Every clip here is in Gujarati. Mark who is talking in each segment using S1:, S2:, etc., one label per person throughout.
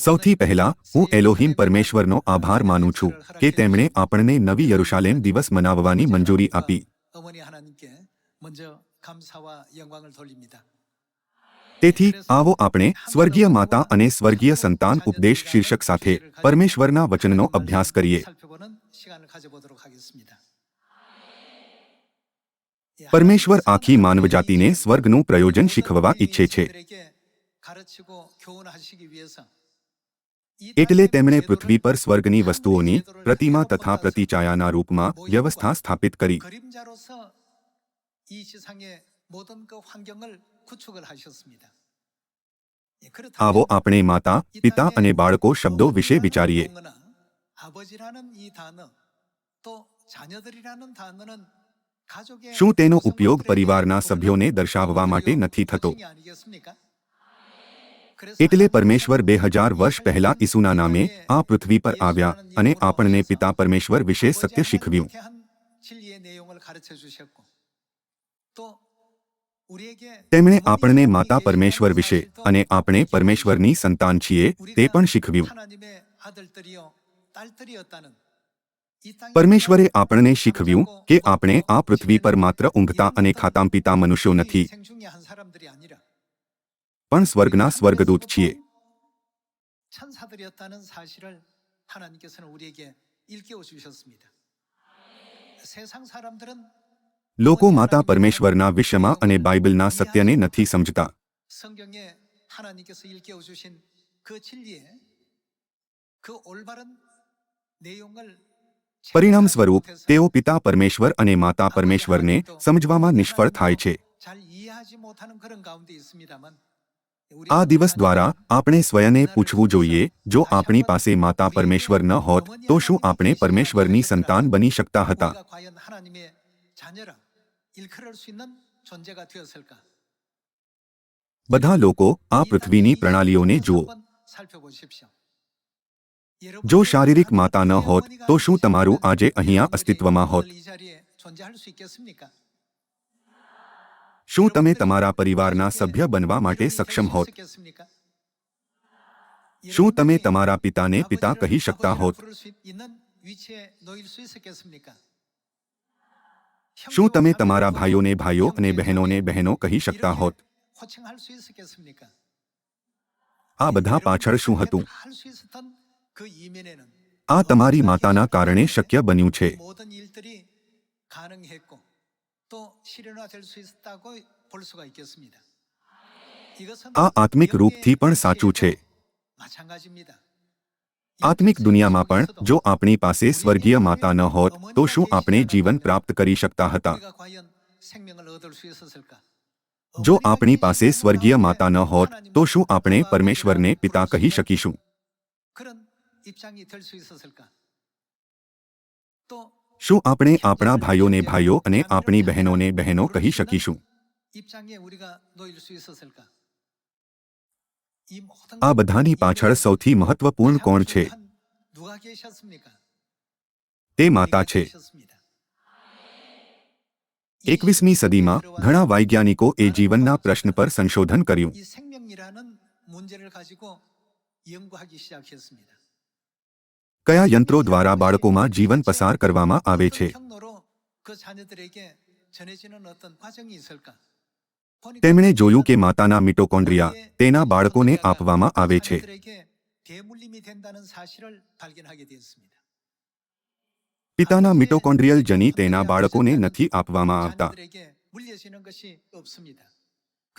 S1: સૌથી પહેલા હું એલોહિમ પરમેશ્વરનો આભાર માનું છું કે તેમણે આપણને નવી યરુશાલેમ દિવસ મનાવવાની મંજૂરી આપી તેથી આવો આપણે સ્વર્ગીય માતા અને સ્વર્ગીય સંતાન ઉપદેશ શીર્ષક સાથે પરમેશ્વરના વચનનો અભ્યાસ કરીએ પરમેશ્વર આખી માનવજાતિને સ્વર્ગનું પ્રયોજન શીખવવા ઈચ્છે છે એટલે તેમણે પૃથ્વી પર સ્વર્ગની વસ્તુઓની પ્રતિમા તથા પ્રતિછાયાના રૂપમાં વ્યવસ્થા સ્થાપિત કરી. આવો આપણે માતા, પિતા અને બાળકો શબ્દો વિશે વિચારીએ. શું તેનો ઉપયોગ પરિવારના સભ્યોને દર્શાવવા માટે નથી થતો? એટલે પરમેશ્વર બે હજાર વર્ષ પહેલા ઈસુના નામે આ પૃથ્વી પર આવ્યા અને આપણને પિતા પરમેશ્વર વિશે સત્ય શીખવ્યું. તેમણે આપણને માતા પરમેશ્વર વિશે અને આપણે પરમેશ્વરની સંતાન છીએ તે પણ શીખવ્યું. પરમેશ્વરે આપણને શીખવ્યું કે આપણે આ પૃથ્વી પર માત્ર ઊંઘતા અને ખાતામ પીતા મનુષ્યો નથી. પણ સ્વર્ગના સ્વર્ગદૂત છીએ લોકો માતા પરમેશ્વરના વિશ્વમાં અને બાઇબલના સત્યને નથી સમજતા પરિણામ સ્વરૂપ તેઓ પિતા પરમેશ્વર અને માતા પરમેશ્વરને સમજવામાં નિષ્ફળ થાય છે આ દિવસ દ્વારા આપણે સ્વયંને પૂછવું જોઈએ જો આપણી પાસે માતા પરમેશ્વર ન હોત તો શું આપણે પરમેશ્વરની સંતાન બની શકતા હતા બધા લોકો આ પૃથ્વીની પ્રણાલીઓને જુઓ જો શારીરિક માતા ન હોત તો શું તમારું આજે અહીંયા અસ્તિત્વમાં હોત શું તમે તમારા પરિવારના સભ્ય બનવા માટે સક્ષમ હોત? શું તમે તમારા પિતાને પિતા કહી શકતા હોત? શું તમે તમારા ભાઈઓને ભાઈઓ અને બહેનોને બહેનો કહી શકતા હોત? આ બધા પાછળ શું હતું? આ તમારી માતાના કારણે શક્ય બન્યું છે.
S2: 또 실현화될
S1: आत्मिक रूप थी पण साचू छे.
S2: 마찬가지입니다.
S1: आत्मिक दुनियामां पण जो आपणी पासे स्वर्गीय माता न होत
S2: तो शू आपने जीवन प्राप्त करी शकता हता. जो आपणी पासे स्वर्गीय माता न होत
S1: तो शू आपणे परमेश्वर ने पिता कही शकीशू. શું આપણે આપણા ભાઈઓને ભાઈઓ અને આપણી બહેનોને બહેનો કહી શકીશું? આ બધાની પાછળ સૌથી મહત્વપૂર્ણ કોણ છે? તે માતા છે. એકવીસમી સદીમાં ઘણા વૈજ્ઞાનિકો એ જીવનના પ્રશ્ન પર સંશોધન કર્યું. કયા યંત્રો દ્વારા બાળકોમાં જીવન પસાર કરવામાં આવે છે? તેમણે જોયું કે માતાના મિટોકોન્ડ્રિયા તેના બાળકોને આપવામાં આવે છે. પિતાના મિટોકોન્ડ્રિયલ જની તેના બાળકોને નથી આપવામાં આવતા.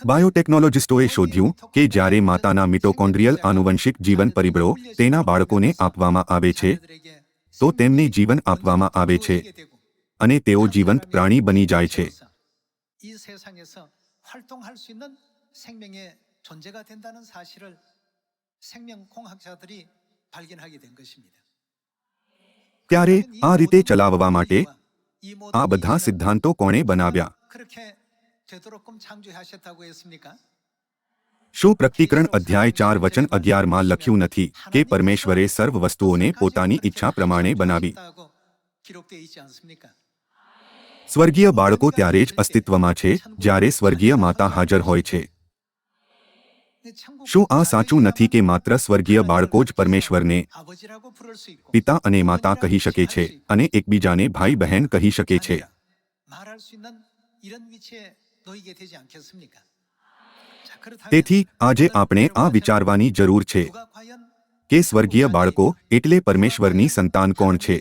S1: બાયોટેકનોલોજિસ્ટોએ શોધ્યું કે જ્યારે માતાના મિટોકોન્ડ્રિયલ આનુવંશિક જીવન પરિબળો તેના બાળકોને આપવામાં આવે છે તો તેમને જીવન આપવામાં આવે છે અને તેઓ જીવંત પ્રાણી બની જાય છે. ત્યારે આ રીતે ચલાવવા માટે આ બધા સિદ્ધાંતો કોણે બનાવ્યા? શું પ્રકટીકરણ અધ્યાય ચાર વચન અગિયારમાં લખ્યું નથી કે પરમેશ્વરે સર્વ વસ્તુઓને પોતાની ઈચ્છા પ્રમાણે બનાવી. સ્વર્ગીય બાળકો ત્યારે જ અસ્તિત્વમાં છે જ્યારે સ્વર્ગીય માતા હાજર હોય છે. શું આ સાચું નથી કે માત્ર સ્વર્ગીય બાળકો જ પરમેશ્વરને પિતા અને માતા કહી શકે છે અને એકબીજાને ભાઈ બહેન કહી શકે છે. તેથી આજે આપણે આ વિચારવાની જરૂર છે કે સ્વર્ગીય બાળકો એટલે પરમેશ્વરની સંતાન કોણ છે?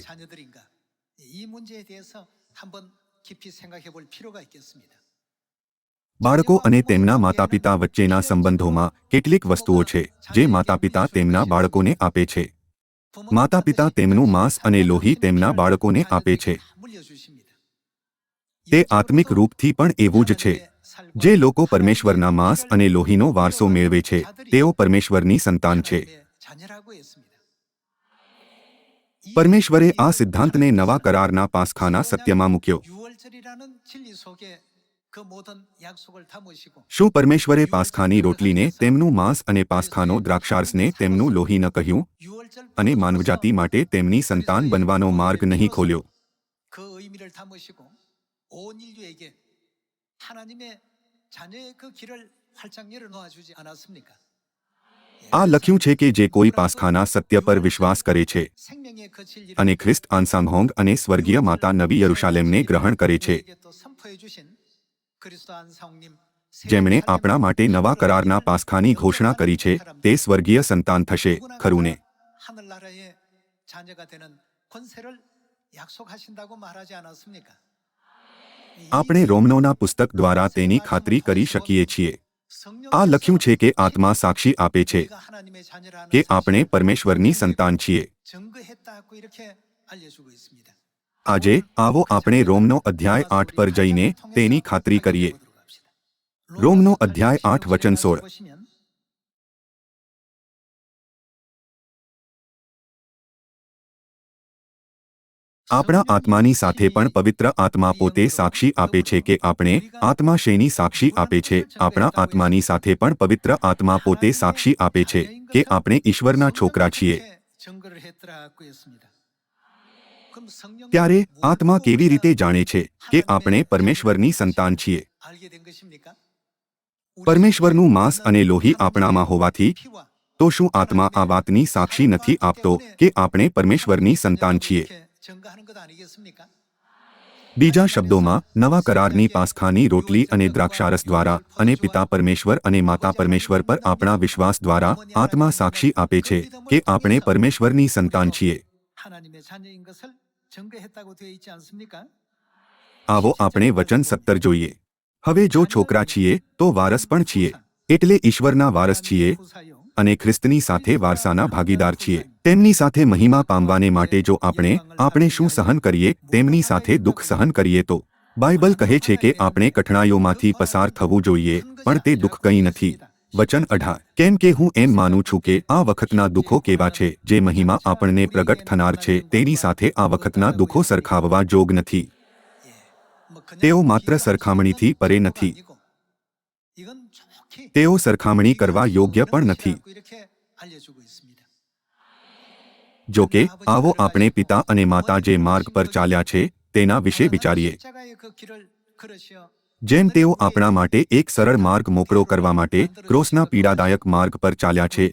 S1: બાળકો અને તેમના માતાપિતા વચ્ચેના સંબંધોમાં કેટલીક વસ્તુઓ છે જે માતાપિતા તેમના બાળકોને આપે છે. માતાપિતા તેમનું માંસ અને લોહી તેમના બાળકોને આપે છે. તે આત્મિક રૂપથી પણ એવું જ છે. જે લોકો પરમેશ્વરના માંસ અને લોહીનો વારસો મેળવે છે, તેઓ પરમેશ્વરની સંતાન છે. પરમેશ્વરે આ સિદ્ધાંતને નવા કરારના પાસખાના સત્યમાં મૂક્યો. શું પરમેશ્વરે પાસખાની રોટલીને તેમનું માંસ અને પાસખાનો દ્રાક્ષાર્સને તેમનું લોહી ન કહ્યું? અને માનવજાતિ માટે તેમની સંતાન બનવાનો માર્ગ નહીં ખોલ્યો.
S2: 온 인류에게 하나님의 자녀의 그 길을 활짝 열어놓아 주지 않았습니까?
S1: આ લખ્યું છે કે જે કોઈ પાસખાના સત્ય પર વિશ્વાસ કરે છે
S2: 생명의 그 진리를
S1: અને ખ્રિસ્ત આન્સાંગહોંગ અને સ્વર્ગીય માતા નવી યરુશાલેમને ગ્રહણ કરે છે
S2: 우리에게 또 선포해 주신 그리스도 안사홍님
S1: જેમણે આપણા માટે નવા કરારના પાસખાની ઘોષણા કરી છે તે સ્વર્ગીય સંતાન થશે ખરું ને
S2: 하늘나라의 자녀가 되는 권세를 약속하신다고 말하지 않았습니까?
S1: આપણે રોમનોના પુસ્તક દ્વારા તેની ખાતરી કરી શકીએ છીએ. આ લખ્યું છે કે આત્મા સાક્ષી આપે છે કે આપણે પરમેશ્વરની સંતાન છીએ. આજે આવો આપણે રોમનો અધ્યાય આઠ પર જઈને તેની ખાતરી કરીએ. રોમનો અધ્યાય આઠ વચન સોળ. આપણા આત્માની સાથે પણ પવિત્ર આત્મા પોતે સાક્ષી આપે છે કે આપણે આત્મા શેની સાક્ષી આપે છે. આપણા આત્માની સાથે પણ પવિત્ર આત્મા પોતે સાક્ષી આપે છે કે આપણે ઈશ્વરના છોકરા છીએ. ત્યારે આત્મા કેવી રીતે જાણે છે કે આપણે પરમેશ્વરની સંતાન છીએ? પરમેશ્વરનું માંસ અને લોહી આપણામાં હોવાથી તો શું આત્મા આ વાતની સાક્ષી નથી આપતો કે આપણે પરમેશ્વરની સંતાન છીએ? બીજા શબ્દોમાં નવા કરારની પાસખાની રોટલી અને દ્રાક્ષારસ દ્વારા અને પિતા પરમેશ્વર અને માતા પરમેશ્વર પર આપણા વિશ્વાસ દ્વારા આત્મા સાક્ષી આપે છે કે આપણે પરમેશ્વરની સંતાન છીએ. આવો આપણે વચન સત્તર જોઈએ. હવે જો છોકરા છીએ તો વારસ પણ છીએ. એટલે ઈશ્વરના વારસ છીએ અને ખ્રિસ્તની સાથે વારસાના ભાગીદાર છીએ. તેમની સાથે મહિમા પામવાને માટે જો આપણે આપણે શું સહન કરીએ, તેમની સાથે દુઃખ સહન કરીએ તો, બાઇબલ કહે છે કે આપણે કઠણાઈઓમાંથી પસાર થવું જોઈએ, પણ તે દુઃખ કંઈ નથી. વચન અઢાર. કેમ કે હું એમ માનું છું કે આ વખતના દુઃખો કેવા છે, જે મહિમા આપણને પ્રગટ થનાર છે, તેની સાથે આ વખતના દુઃખો સરખાવવા જોગ નથી. તેઓ માત્ર સરખામણીથી પરે નથી. તેઓ સરખામણી કરવા યોગ્ય પણ નથી. જો કે, આવો આપણે પિતા અને માતા જે માર્ગ પર ચાલ્યા છે, તેના વિશે વિચારીએ. જેમ તેઓ આપણા માટે એક સરળ માર્ગ મોકળો કરવા માટે ક્રોસના પીડાદાયક માર્ગ પર ચાલ્યા છે,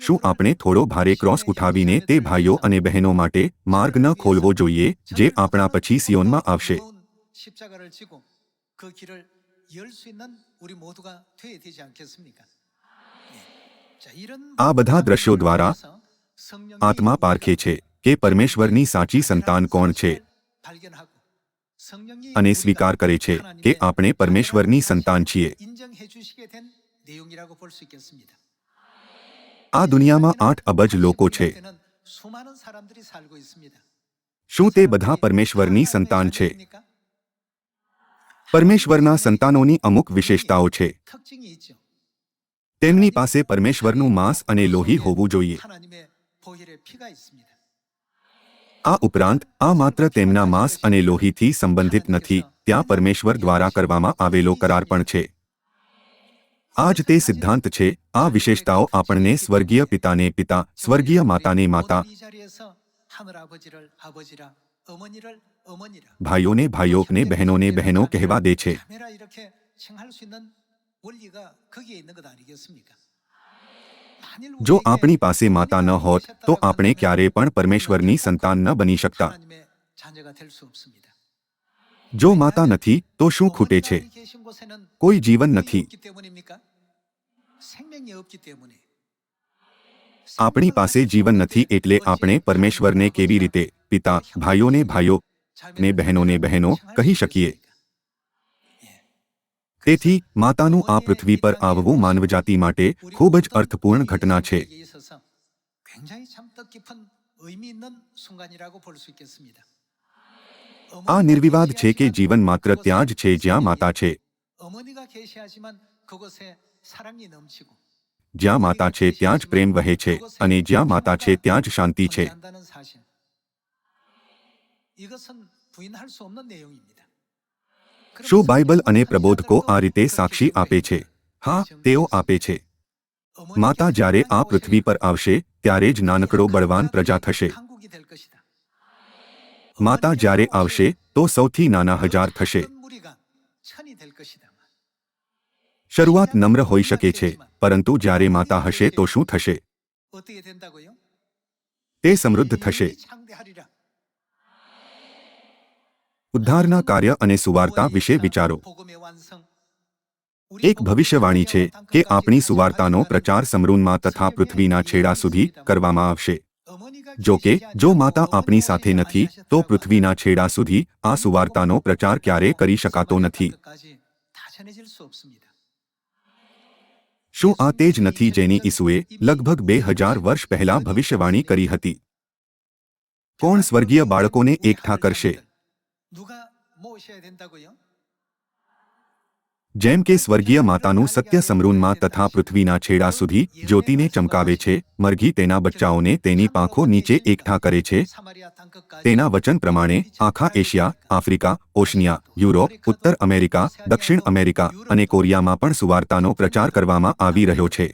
S1: શું આપણે થોડો ભારે ક્રોસ ઉઠાવીને તે ભાઈઓ અને બહેનો માટે માર્ગ ન ખોલવો જોઈએ, જે આપણા પછી સિયોનમાં આવશે? આ બધા દ્રશ્યો દ્વારા આત્મા પારખે છે કે પરમેશ્વરની સાચી સંતાન કોણ છે? અને સ્વીકાર કરે છે કે આપણે પરમેશ્વરની સંતાન છીએ. આ દુનિયામાં આઠ અબજ લોકો છે. શું તે બધા પરમેશ્વરની સંતાન છે? પરમેશ્વરના સંતાનોની અમુક વિશેષતાઓ છે. તેમની પાસે પરમેશ્વરનું માંસ અને લોહી હોવું જોઈએ. આ ઉપરાંત આ માત્ર તેમના માંસ અને લોહીથી સંબંધિત નથી ત્યાં પરમેશ્વર દ્વારા કરવામાં આવેલો કરાર પણ છે. આ જ તે સિદ્ધાંત છે આ વિશેષતાઓ આપણને સ્વર્ગીય પિતાને પિતા સ્વર્ગીય માતાને માતા. ભાઈઓને ભાઈઓને બહેનોને બહેનો કહેવા દે છે. જો આપણી પાસે માતા ન હોત, તો આપણે ક્યારેય પણ પરમેશ્વરની સંતાન ન બની શકતા. જો માતા નથી, તો શું ખૂટે છે? કોઈ જીવન નથી. આપણી પાસે જીવન નથી એટલે આપણે પરમેશ્વરને કેવી રીતે, પિતા, ભાઈઓને ભાઈઓ ને બહેનોને બહેનો કહી શકીએ? તેથી માતાનું આ પૃથ્વી પર આવવું માનવજાતિ માટે ખૂબ જ અર્થપૂર્ણ ઘટના છે
S2: 우리에게 있어서 굉장히 참 뜻깊은 의미 있는 순간이라고 볼 수 있겠습니다.
S1: આ નિર્વિવાદ છે કે જીવન માત્ર ત્યાં જ છે જ્યાં માતા છે
S2: 어머니가 계시하지만 그곳에 사랑이 넘치고
S1: જ્યાં માતા છે ત્યાં જ પ્રેમ વહે છે અને જ્યાં માતા છે ત્યાં જ શાંતિ છે
S2: 존재한다는 사실. 이것은 부인할 수 없는 내용입니다.
S1: શું બાઇબલ અને પ્રબોધકો આ રીતે સાક્ષી આપે છે? હા, તેઓ આપે છે. માતા જ્યારે આ પૃથ્વી પર આવશે, ત્યારે જ નાનકડો બળવાન પ્રજા થશે. માતા જ્યારે આવશે, તો સૌથી નાના હજાર થશે. શરૂઆત નમ્ર હોઈ શકે છે, પરંતુ જ્યારે માતા હશે, તો શું થશે? તે સમૃદ્ધ થશે. ઉદ્ધારના કાર્ય અને સુવાર્તા વિશે વિચારો. એક ભવિષ્યવાણી છે કે આપણી સુવાર્તાનો પ્રચાર સમરૂનમાં તથા પૃથ્વીના છેડા સુધી કરવામાં આવશે. જો કે જો માતા આપણી સાથે નથી તો પૃથ્વીના છેડા સુધી આ સુવાર્તાનો પ્રચાર ક્યારે કરી શકાતો નથી. શું આ તે જ નથી જેની ઈસુએ લગભગ બે હજાર વર્ષ પહેલા ભવિષ્યવાણી કરી હતી? કોણ સ્વર્ગીય બાળકોને એકઠા કરશે? જેમ કે સ્વર્ગીય માતાનું સત્ય સમરૂનમાં તથા પૃથ્વીના છેડા સુધી જ્યોતિને ચમકાવે છે મરઘી તેના બચ્ચાઓને તેની પાંખો નીચે એકઠા કરે છે. તેના વચન પ્રમાણે આખા એશિયા આફ્રિકા ઓશનિયા યુરોપ ઉત્તર અમેરિકા દક્ષિણ અમેરિકા અને કોરિયામાં પણ સુવાર્તાનો પ્રચાર કરવામાં આવી રહ્યો છે.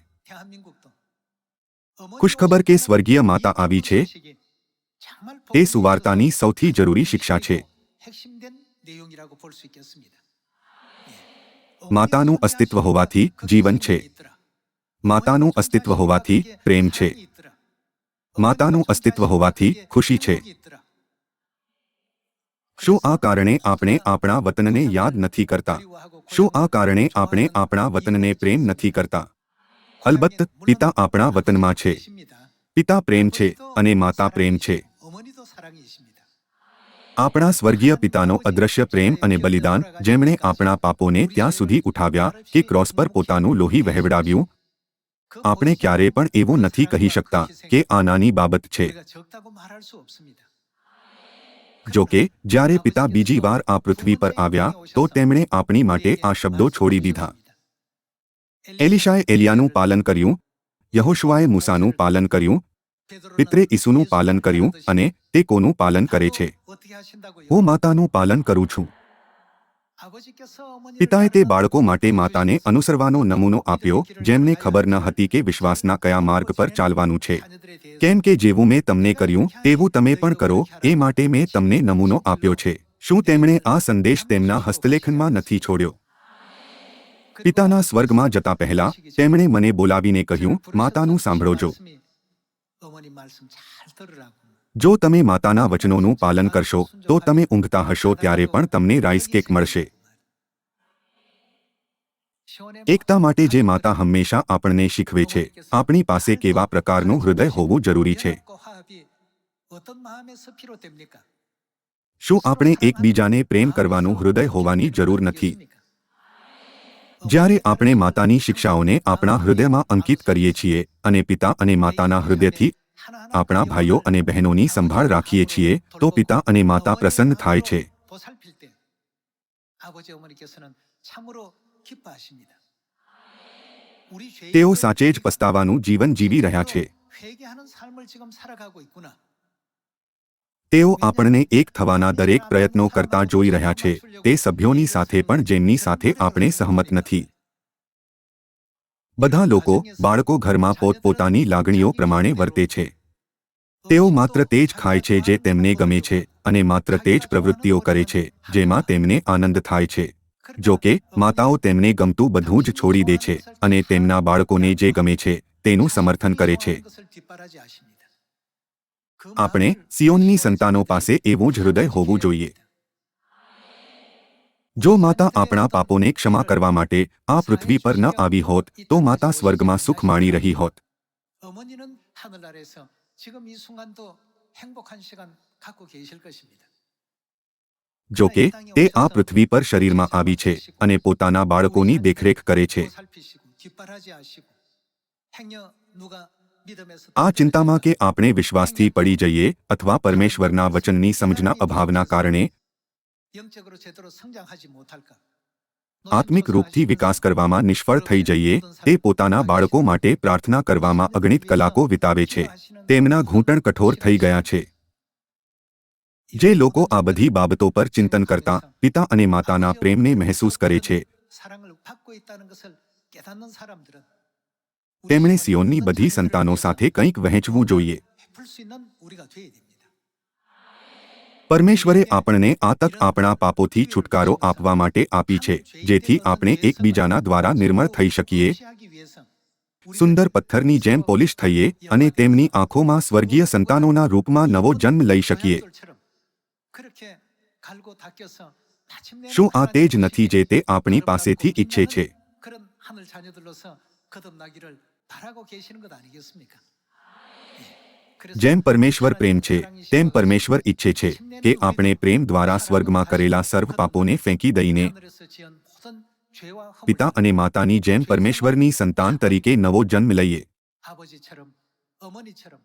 S1: ખુશખબર કે સ્વર્ગીય માતા આવી છે એ સુવાર્તાની સૌથી જરૂરી શિક્ષા છે. માતાનું અસ્તિત્વ હોવાથી જીવન છે માતાનું અસ્તિત્વ હોવાથી પ્રેમ છે માતાનું અસ્તિત્વ હોવાથી ખુશી છે શું આ કારણે આપણે આપણા વતનને યાદ નથી કરતા શું આ કારણે આપણે આપણા વતનને પ્રેમ નથી કરતા અલબત્ત પિતા આપણા વતનમાં છે પિતા પ્રેમ છે અને માતા પ્રેમ છે આપણા સ્વર્ગીય પિતાનો અદ્રશ્ય પ્રેમ અને બલિદાન જેમણે આપણા પાપોને ત્યાં સુધી ઉઠાવ્યા કે ક્રોસ પર પોતાનું લોહી વહેવડાવ્યું? આપણે ક્યારે પણ એવું નથી કહી શકતા કે આ નાની બાબત છે. જો કે, જ્યારે પિતા બીજી વાર આ પૃથ્વી પર આવ્યા, તો તેમણે આપણી માટે આ શબ્દો છોડી દીધા. એલિશાએ એલિયાનું પાલન કર્યું યહોશવાએ મૂસાનું પાલન કર્યું પિત્રે ઈસુનું પાલન કર્યું અને તે કોનું પાલન કરે છે. હું માતાનું પાલન કરું છું. પિતાએ તે બાળકો માટે માતાને અનુસરવાનો નમૂનો આપ્યો, જેમને ખબર ન હતી કે વિશ્વાસના કયા માર્ગ પર ચાલવાનું છે. કેમ કે જેવું મેં તમને કર્યું, તેવું તમે પણ કરો, એ માટે મેં તમને નમૂનો આપ્યો છે. શું તેમણે આ સંદેશ તેમના હસ્તલેખનમાં નથી છોડ્યો? પિતાના સ્વર્ગમાં જતા પહેલા તેમણે મને બોલાવીને કહ્યું, માતાનું સાંભળો જો. જો તમે માતાના વચનોનું પાલન કરશો તો તમે ઊંઘતા હશો ત્યારે પણ તમને રાઈસ કેક મળશે. એકતા માટે જે માતા હંમેશા આપણને શીખવે છે આપણી પાસે કેવા પ્રકારનું હૃદય હોવું જરૂરી છે. શું આપણે એકબીજાને પ્રેમ કરવાનું હૃદય હોવાની જરૂર નથી? જ્યારે આપણે માતાની શિક્ષાઓને આપણા હૃદયમાં અંકિત કરીએ છીએ અને પિતા અને માતાના હૃદયથી આપણા ભાઈઓ અને બહેનોની સંભાળ રાખીએ છીએ, તો પિતા અને માતા પ્રસન્ન થાય છે. તેઓ સાચે જ પસ્તાવાનું જીવન જીવી રહ્યા છે. તેઓ આપણને એક થવાના દરેક પ્રયત્નો કરતા જોઈ રહ્યા છે, તે સભ્યોની સાથે પણ જેમની સાથે આપણે સહમત નથી. બધા લોકો બાળકો ઘરમાં પોતપોતાની લાગણીઓ પ્રમાણે વર્તે છે. તેઓ માત્ર તે જ ખાય છે જે તેમને ગમે છે અને માત્ર તે જ પ્રવૃત્તિઓ કરે છે, જેમાં તેમને આનંદ થાય છે. જો કે, માતાઓ તેમને ગમતું બધું જ છોડી દે છે અને તેમના બાળકોને જે ગમે છે, તેનું સમર્થન કરે છે. આપણે સિયોનની સંતાનો પાસે એવું જ હૃદય હોવું જોઈએ. જો માતા આપણા પાપોને ક્ષમા કરવા માટે આ પૃથ્વી પર ન આવી હોત તો માતા સ્વર્ગમાં સુખ માણી રહી હોત. જો કે તે આ પૃથ્વી પર શરીરમાં આવી છે અને પોતાના બાળકોની દેખરેખ કરે છે. આ ચિંતામાં કે આપણે વિશ્વાસથી પડી જઈએ અથવા પરમેશ્વરના વચનની સમજના અભાવના કારણે આત્મિક રૂપથી વિકાસ કરવામાં નિષ્ફળ થઈ જઈએ, તે પોતાના બાળકો માટે પ્રાર્થના કરવામાં અગણિત કલાકો વિતાવે છે. તેમના ઘૂંટણ કઠોર થઈ ગયા છે. જે લોકો આ બધી બાબતો પર ચિંતન કરતા, પિતા અને માતાના પ્રેમને મહેસૂસ કરે છે. તેમણે સિયોનની બધી સંતાનો સાથે કંઈક વહેંચવું જોઈએ. પરમેશ્વરે આપણને આ તક આપણા પાપોથી છુટકારો આપવા માટે આપી છે, જેથી આપણે એકબીજાના દ્વારા નિર્મળ થઈ શકીએ. સુંદર પથ્થરની જેમ પોલિશ થઈએ અને તેમની આંખોમાં સ્વર્ગીય સંતાનોના રૂપમાં નવો જન્મ લઈ શકીએ. શું આ તે જ નથી જે તે આપણી પાસેથી ઈચ્છે છે?
S2: 그런 하늘 자녀들로서 거듭나기를 바라고 계시는 것 아니겠습니까? 예. 그래서
S1: જેમ પરમેશ્વર પ્રેમ છે તેમ પરમેશ્વર ઈચ્છે છે કે આપણે પ્રેમ દ્વારા સ્વર્ગમાં કરેલા સર્વ પાપોને ફેંકી દઈને
S2: 하늘에서 지은 모든 죄와 허물
S1: પિતા અને માતાની જેમ પરમેશ્વરની સંતાન તરીકે નવો જન્મ લઈએ
S2: 아버지처럼 어머니처럼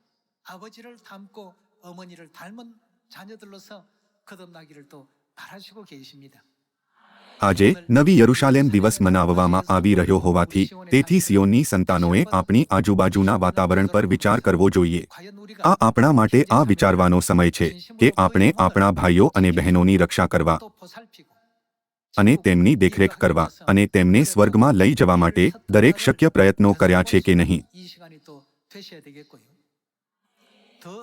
S2: 아버지를 닮고 어머니를 닮은 자녀들로서 거듭나기를 또 바라시고 계십니다.
S1: આજે નવી યરુશાલેમ દિવસ મનાવવામાં આવી રહ્યો હોવાથી તેથી સિયોનની સંતાનોએ આપણી આજુબાજુના વાતાવરણ પર વિચાર કરવો જોઈએ. આ આપણા માટે આ વિચારવાનો સમય છે કે આપણે આપણા ભાઈઓ અને બહેનોની રક્ષા કરવા અને તેમની દેખરેખ કરવા અને તેમને સ્વર્ગમાં લઈ જવા માટે દરેક શક્ય પ્રયત્નો કર્યા છે કે નહીં.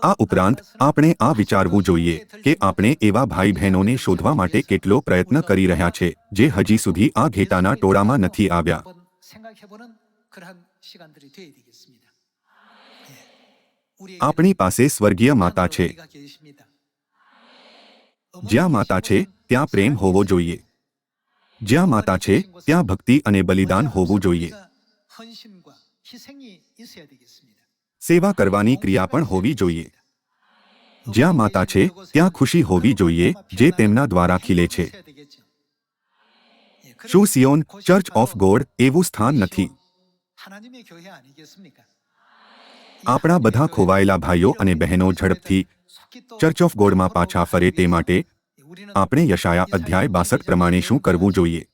S1: આ ઉપરાંત, આપણે આ વિચારવું જોઈએ કે આપણે એવા ભાઈ બહેનોને શોધવા માટે કેટલો પ્રયત્ન કરી રહ્યા છે, જે હજી સુધી આ ઘેટાના ટોળામાં નથી આવ્યા. આપણી પાસે સ્વર્ગીય માતા છે. જ્યાં માતા છે, ત્યાં પ્રેમ હોવો જોઈએ. જ્યાં માતા છે, ત્યાં ભક્તિ અને બલિદાન હોવું જોઈએ. સેવા કરવાની ક્રિયા પણ હોવી જોઈએ. જ્યાં માતા છે, ત્યાં ખુશી હોવી જોઈએ, જે તેમના દ્વારા ખીલે છે. શું સિયોન ચર્ચ ઓફ ગોડ એવું સ્થાન નથી? આપણા બધા ખોવાયેલા ભાઈઓ અને બહેનો ઝડપથી ચર્ચ ઓફ ગોડમાં પાછા ફરે તે માટે આપણે યશાયા અધ્યાય બાસઠ પ્રમાણે શું કરવું જોઈએ?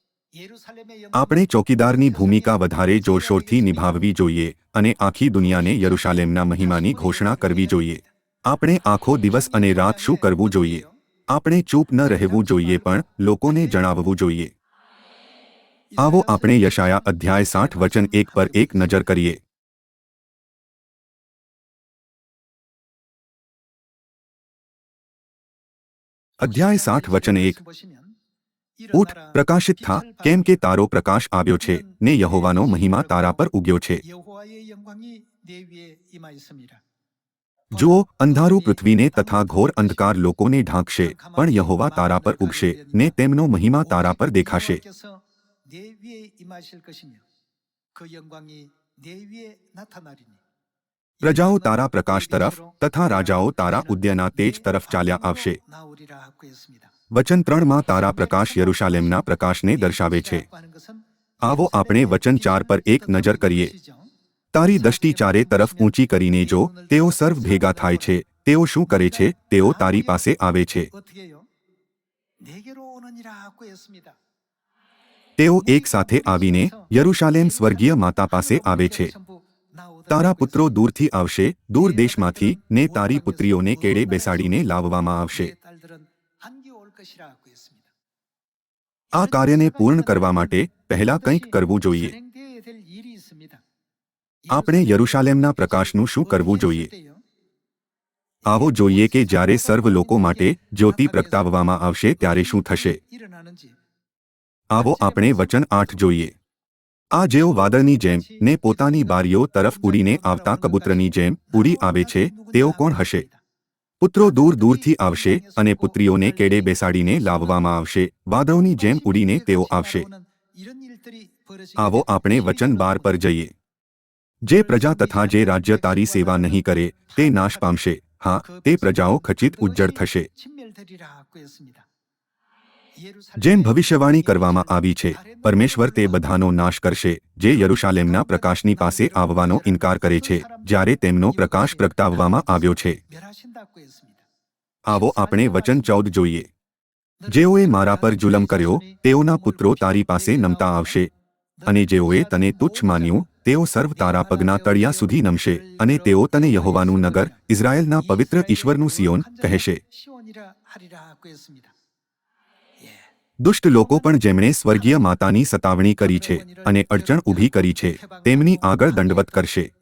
S1: આપણે ચોકીદારની ભૂમિકા વધારે જોરશોરથી નિભાવવી જોઈએ અને આખી દુનિયાને યરુશાલેમના મહિમાની ઘોષણા કરવી જોઈએ. આપણે આખો દિવસ અને રાત શું કરવું જોઈએ? આપણે ચૂપ ન રહેવું જોઈએ પણ લોકોને જણાવવું જોઈએ. આવો આપણે યશાયા અધ્યાય સાઠ વચન એક પર એક નજર કરીએ. અધ્યાય સાઠ વચન એક. ઉઠ પ્રકાશિત થા કેમ કે તારો પ્રકાશ આવ્યો છે ને યહોવાનો મહિમા તારા પર ઉગ્યો છે
S2: 여호와의 영광이 내 위에 임하였습니다.
S1: જુઓ અંધારું પૃથ્વીને તથા ઘોર અંધકાર લોકોને ઢાંકશે પણ યહોવા તારા પર ઉગશે ને તેમનો મહિમા તારા પર દેખાશે
S2: 여호와께서 내 위에 임하실 것이며 그 영광이 내 위에 나타나리니
S1: પ્રજાઓ તારા પ્રકાશ તરફ તથા રાજાઓ તારા ઉદ્યના તેજ તરફ ચાલ્યા આવશે. વચન ત્રણમાં તારા પ્રકાશ યરુશાલેમના પ્રકાશને દર્શાવે છે. આવો આપણે વચન ચાર પર એક નજર કરીએ. તારી દષ્ટિ ચારે તરફ ઊંચી કરીને જો તેઓ સર્વ ભેગા થાય છે, તેઓ શું કરે છે, તેઓ તારી પાસે આવે છે. તેઓ એક સાથે આવીને યરુશાલેમ સ્વર્ગીય માતા પાસે આવે છે. તારા પુત્રો દૂરથી આવશે, દૂર દેશમાંથી, ને તારી પુત્રીઓને કેળે બેસાડીને લાવવામાં આવશે. આ કાર્યને પૂર્ણ કરવા માટે પહેલા કંઈક કરવું જોઈએ. આપણે યરુશાલેમના પ્રકાશનું શું કરવું જોઈએ? આવો જોઈએ કે જ્યારે સર્વ લોકો માટે જ્યોતિ પ્રગટાવવામાં આવશે, ત્યારે શું થશે? આવો આપણે વચન આઠ જોઈએ. આ જેઓ વાદળની જેમ ને પોતાની બારીઓ તરફ ઉડીને આવતા કબૂતરની જેમ ઉડી આવે છે તેઓ કોણ હશે? પુત્રો દૂર દૂરથી આવશે અને પુત્રીઓને કેડે બેસાડીને લાવવામાં આવશે. વાદળોની જેમ ઉડીને તેઓ આવશે. આવો આપણે વચન બાર પર જઈએ. જે પ્રજા તથા જે રાજ્ય તારી સેવા નહીં કરે તે નાશ પામશે. હા તે પ્રજાઓ ખચિત ઉજ્જડ થશે. જેમ ભવિષ્યવાણી કરવામાં આવી છે, પરમેશ્વર તે બધાનો નાશ કરશે, જે યરુશાલેમના પ્રકાશની પાસે આવવાનો ઇનકાર કરે છે, જ્યારે તેમનો પ્રકાશ પ્રગટાવવામાં આવ્યો છે. આવો આપણે વચન ચૌદ જોઈએ. જેઓએ મારા પર જુલમ કર્યો, તેઓના પુત્રો તારી પાસે નમતા આવશે. અને જેઓએ તને તુચ્છ માન્યું, તેઓ સર્વ તારા પગના તળિયા સુધી નમશે, અને તેઓ તને યહોવાનું નગર, ઇઝરાયેલના પવિત્ર ઈશ્વરનું સિયોન કહેશે. દુષ્ટ લોકો પણ જેમણે સ્વર્ગીય માતાની સતાવણી કરી છે અને અડચણ ઊભી કરી છે તેમની આગળ દંડવત કરશે.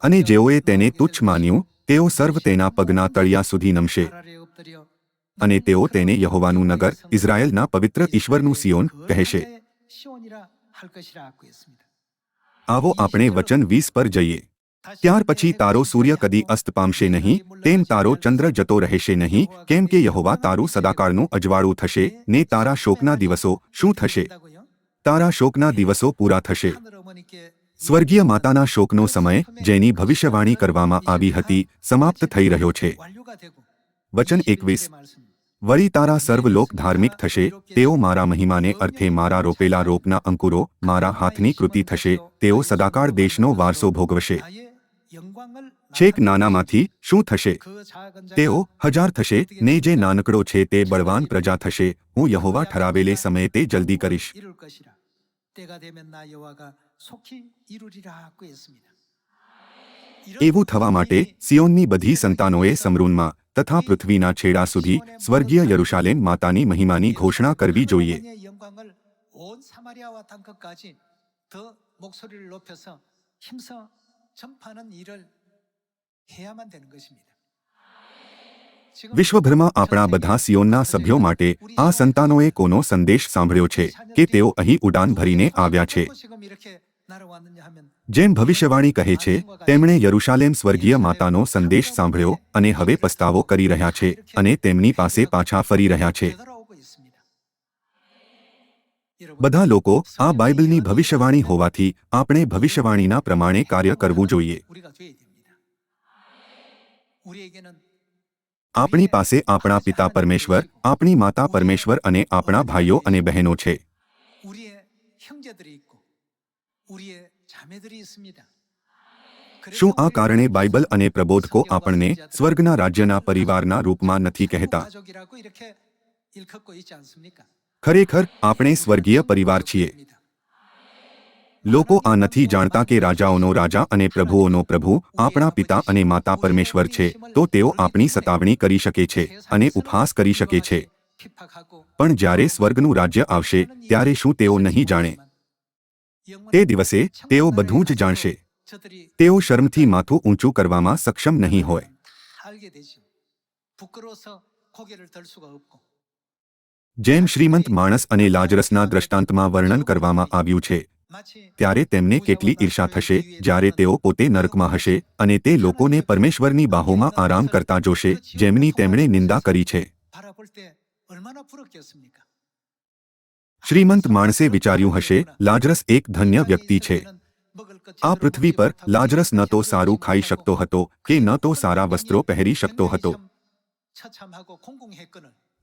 S1: અને જેઓએ તેને તુચ્છ માન્યું તેઓ સર્વ તેના પગના તળિયા સુધી નમશે. અને તેઓ તેને યહોવાનું નગર ઇઝરાયેલના પવિત્ર ઈશ્વરનું સિયોન કહેશે. આવો આપણે વચન વીસ પર જઈએ. ત્યાર પછી તારો સૂર્ય કદી અસ્ત પામશે નહીં, તેમ તારો ચંદ્ર જતો રહેશે નહીં, કેમ કે યહોવા તારું સદાકાળનું અજવાળું થશે, ને તારા શોકના દિવસો શું થશે? તારા શોકના દિવસો પૂરા થશે. સ્વર્ગીય માતાના શોકનો સમય, જેની ભવિષ્યવાણી કરવામાં આવી હતી, સમાપ્ત થઈ રહ્યો છે. વચન એકવીસ. વળી તારા સર્વલોક ધાર્મિક થશે, તેઓ મારા મહિમાને અર્થે મારા રોપેલા રોપના અંકુરો, મારા હાથની કૃતિ થશે, તેઓ સદાકાળ દેશનો વારસો ભોગવશે. છેક નાનામાંથી શું થશે? તેઓ હજાર થશે ને જે નાનકડો છે તે બળવાન પ્રજા થશે. હું યહોવા ઠરાવેલે સમયે તે જલ્દી કરીશ. એવું થવા માટે સિયોનની બધી સંતાનોએ સમરૂનમાં તથા પૃથ્વીના છેડા સુધી સ્વર્ગીય યરુશાલેમ માતાની મહિમાની ઘોષણા કરવી જોઈએ.
S2: 하나님의 영광을 온 사마리아와 땅끝까지 더 목소리를 높여서 힘써 전파하는 일을 해야만 되는 것입니다. 지금
S1: વિશ્વભરમાં આપણા બધા સિયોનના સભ્યો માટે આ સંતાનોએ કોનો સંદેશ સાંભળ્યો છે કે તેઓ અહીં ઉડાન ભરીને આવ્યા છે
S2: 지금 이렇게 날아왔느냐 하면
S1: જેમ ભવિષ્યવાણી કહે છે તેમણે યરુશાલેમ સ્વર્ગીય માતાનો સંદેશ સાંભળ્યો અને હવે પસ્તાવો કરી રહ્યા છે અને તેમની પાસે પાછા ફરી રહ્યા છે બધા લોકો આ બાઇબલની ભવિષ્યવાણી હોવાથી આપણે ભવિષ્યવાણીના પ્રમાણે કાર્ય કરવું જોઈએ. આપણી પાસે આપણા પિતા પરમેશ્વર, આપણી માતા પરમેશ્વર અને આપણા ભાઈઓ અને બહેનો છે. શું આ કારણે બાઇબલ અને પ્રબોધકો આપણને સ્વર્ગના રાજ્યના પરિવારના રૂપમાં નથી કહેતા? ખરેખર, આપણે સ્વર્ગીય પરિવાર છીએ. લોકો આ નથી જાણતા કે રાજાઓનો રાજા અને પ્રભુઓનો પ્રભુ, આપણા પિતા અને માતા પરમેશ્વર છે, તો તેઓ આપણી સતાવણી કરી શકે છે અને ઉપહાસ કરી શકે છે. પણ જ્યારે સ્વર્ગનું રાજ્ય આવશે, ત્યારે શું તેઓ નહીં જાણે? તે દિવસે તેઓ બધું જ જાણશે. તેઓ શર્મથી માથું ઊંચું કરવામાં સક્ષમ નહીં હોય. જેમ શ્રીમંત માણસ અને લાજરસના દ્રષ્ટાંતમાં વર્ણન કરવામાં આવ્યું છે, ત્યારે તેમને કેટલી ઈર્ષા થશે જ્યારે તેઓ પોતે નરકમાં હશે અને તે લોકોને પરમેશ્વરની બાહોમાં આરામ કરતા જોશે, જેમની તેમણે નિંદા કરી છે. શ્રીમંત માણસે વિચાર્યું હશે, લાજરસ એક ધન્ય વ્યક્તિ છે. આ પૃથ્વી પર લાજરસ ન તો સારું ખાઈ શકતો હતો કે ન તો સારા વસ્ત્રો પહેરી શકતો હતો.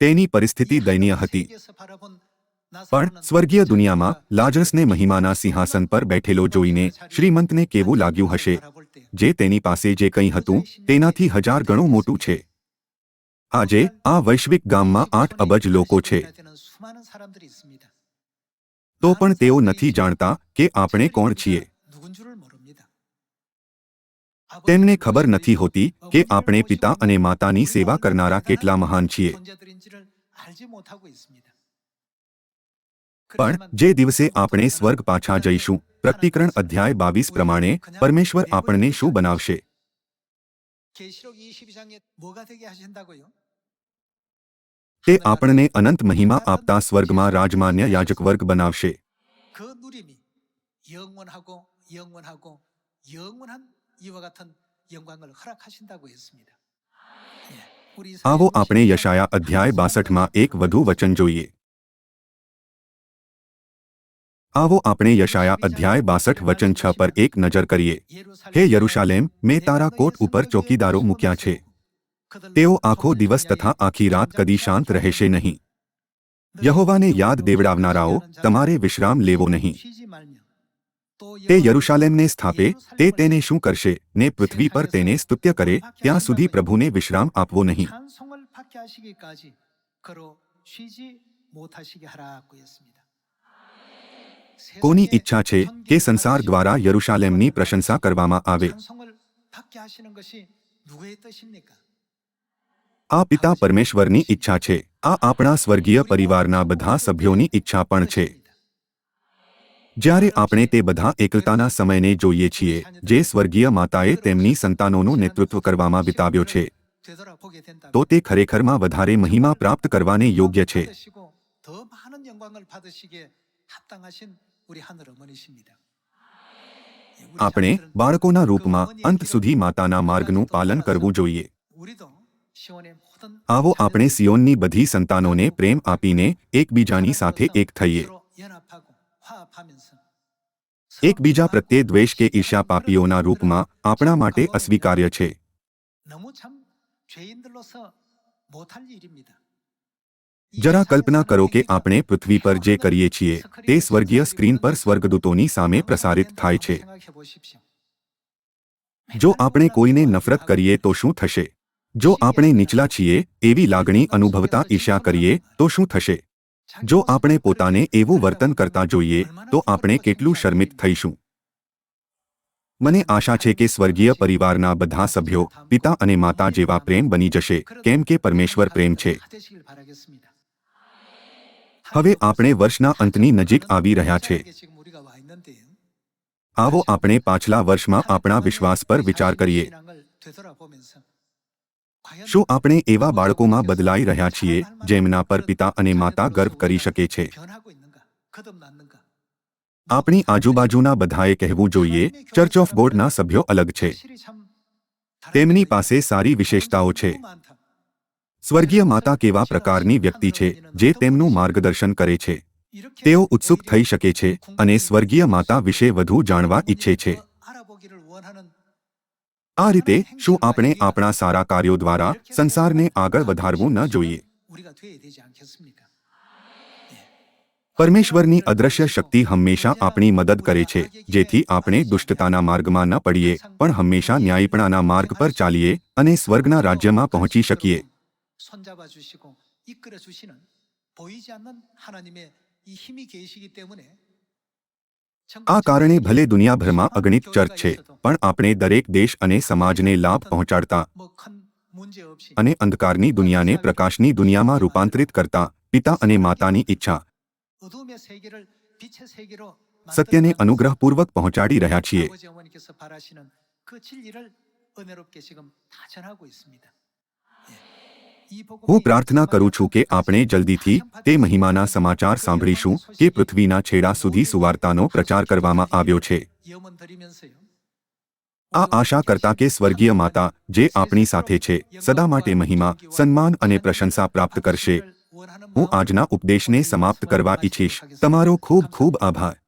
S1: તેની પરિસ્થિતિ દયનીય હતી. પણ સ્વર્ગીય દુનિયામાં લાજસને મહિમાના સિંહાસન પર બેઠેલો જોઈને શ્રીમંતને કેવું લાગ્યું હશે? જે તેની પાસે જે કંઈ હતું, તેનાથી હજાર ગણું મોટું છે. આજે આ વૈશ્વિક ગામમાં આઠ અબજ લોકો છે. તો પણ તેઓ નથી જાણતા કે આપણે કોણ છીએ. તેમને ખબર નથી હોતી કે આપણે પિતા અને માતાની સેવા કરનારા કેટલા મહાન છીએ પણ જે દિવસે આપણે સ્વર્ગ પાછા જઈશું પ્રકટીકરણ અધ્યાય બાવીસ પ્રમાણે પરમેશ્વર આપણને શું બનાવશે તે આપણને અનંત મહિમા આપતા સ્વર્ગમાં રાજમાન્ય યાજક વર્ગ બનાવશે
S2: 이 영원하고 영원하고 영원한 이와 같은 영광을 허락하신다고 했습니다. 예, 우리
S1: આવો
S2: 이스라엘
S1: આપણે
S2: 신앙
S1: યશાયા અધ્યાય બાસઠમાં એક વધુ વચન જોઈએ આવો આપણે યશાયા અધ્યાય બાસઠ વચન છ પર એક નજર કરીએ હે યરુશાલેમ મેં તારા કોટ ઉપર ચોકીદારો મૂક્યા છે તેઓ આખો દિવસ તથા આખી રાત કદી શાંત રહેશે નહીં યહોવાને યાદ દેવડાવનારાઓ તમારે વિશ્રામ લેવો નહીં તે યરુશાલેમને સ્થાપે તે તેને શું કરશે? ને પૃથ્વી પર તેને સ્તુત્ય કરે ત્યાં સુધી પ્રભુને વિશ્રામ આપવો નહીં. કોની ઈચ્છા છે કે સંસાર દ્વારા યરુશાલેમની પ્રશંસા કરવામાં આવે? આ પિતા પરમેશ્વરની ઈચ્છા છે. આ આપણા સ્વર્ગીય પરિવારના બધા સભ્યોની ઈચ્છા પણ છે. જ્યારે આપણે તે બધા એકલતાના સમયને જોઈએ છીએ, જે સ્વર્ગીય માતાએ તેમની સંતાનોનું નેતૃત્વ કરવામાં વિતાવ્યો છે, તો તે ખરેખરમાં વધારે મહિમા પ્રાપ્ત કરવાને યોગ્ય છે. આપણે બાળકોના રૂપમાં અંત સુધી માતાના માર્ગનું પાલન કરવું જોઈએ. આવો આપણે સિયોનની બધી સંતાનોને પ્રેમ આપીને એકબીજાની સાથે એક થઈએ. એકબીજા પ્રત્યે દ્વેષ કે ઈર્ષા પાપીઓના રૂપમાં આપણા માટે અસ્વીકાર્ય છે. જરા કલ્પના કરો કે આપણે પૃથ્વી પર જે કરીએ છીએ તે સ્વર્ગીય સ્ક્રીન પર સ્વર્ગદૂતોની સામે પ્રસારિત થાય છે. જો આપણે કોઈને નફરત કરીએ તો શું થશે? જો આપણે નીચલા છીએ એવી લાગણી અનુભવતા ઈર્ષા કરીએ તો શું થશે? જો આપણે પોતાને એવું વર્તન કરતા જોઈએ, તો આપણે કેટલું શર્મિત થઈશું? મને આશા છે કે સ્વર્ગીય પરિવારના બધા સભ્યો, પિતા અને માતા જેવા પ્રેમ બની જશે, કેમ કે પરમેશ્વર પ્રેમ છે. હવે આપણે વર્ષના અંતની નજીક આવી રહ્યા છે. આવો આપણે પાછલા વર્ષમાં આપણા વિશ્વાસ પર વિચાર કરીએ. શું આપણે એવા બાળકોમાં બદલાઈ રહ્યા છીએ જેમના પર પિતા અને માતા ગર્વ કરી શકે છે? આપણી આજુબાજુના બધાએ કહેવું જોઈએ ચર્ચ ઓફ ગોડના સભ્યો અલગ છે. તેમની પાસે સારી વિશેષતાઓ છે. સ્વર્ગીય માતા કેવા પ્રકારની વ્યક્તિ છે જે તેમનું માર્ગદર્શન કરે છે. તેઓ ઉત્સુક થઈ શકે છે અને સ્વર્ગીય માતા વિશે વધુ જાણવા ઈચ્છે છે. આ રીતે શું આપણે આપણા સારા કાર્યો દ્વારા સંસારને આગળ વધારવું ન જોઈએ પરમેશ્વરની અદ્રશ્ય શક્તિ હંમેશા આપણી મદદ કરે છે જેથી આપણે દુષ્ટતાના માર્ગમાં ન પડીએ પણ હંમેશા ન્યાયીપણાના માર્ગ પર ચાલીએ અને સ્વર્ગના રાજ્યમાં પહોંચી શકીએ
S2: 손잡아 주시고 이끌어 주시는 보이지 않는 하나님의 이 힘이 계시기 때문에
S1: આ કારણે ભલે દુનિયાભરમાં અગણિત ચર્ચ છે પણ આપણે દરેક દેશ અને સમાજને લાભ પહોંચાડતા અને અંધકારની દુનિયાને પ્રકાશની દુનિયામાં રૂપાંતરિત કરતા પિતા અને માતાની ઈચ્છા. સત્યને અનુગ્રહપૂર્વક પહોંચાડી રહ્યા છીએ. હું પ્રાર્થના કરું છું કે આપણે જલ્દીથી તે મહિમાના સમાચાર સાંભળીશું કે પૃથ્વીના છેડા સુધી સુવાર્તાનો પ્રચાર કરવામાં આવ્યો છે. આ આશા કરતા કે સ્વર્ગીય માતા, જે આપણી સાથે છે, સદા માટે મહિમા, સન્માન અને પ્રશંસા પ્રાપ્ત કરશે. હું આજના ઉપદેશને સમાપ્ત કરવા ઈચ્છીશ. તમારો ખૂબ ખૂબ આભાર.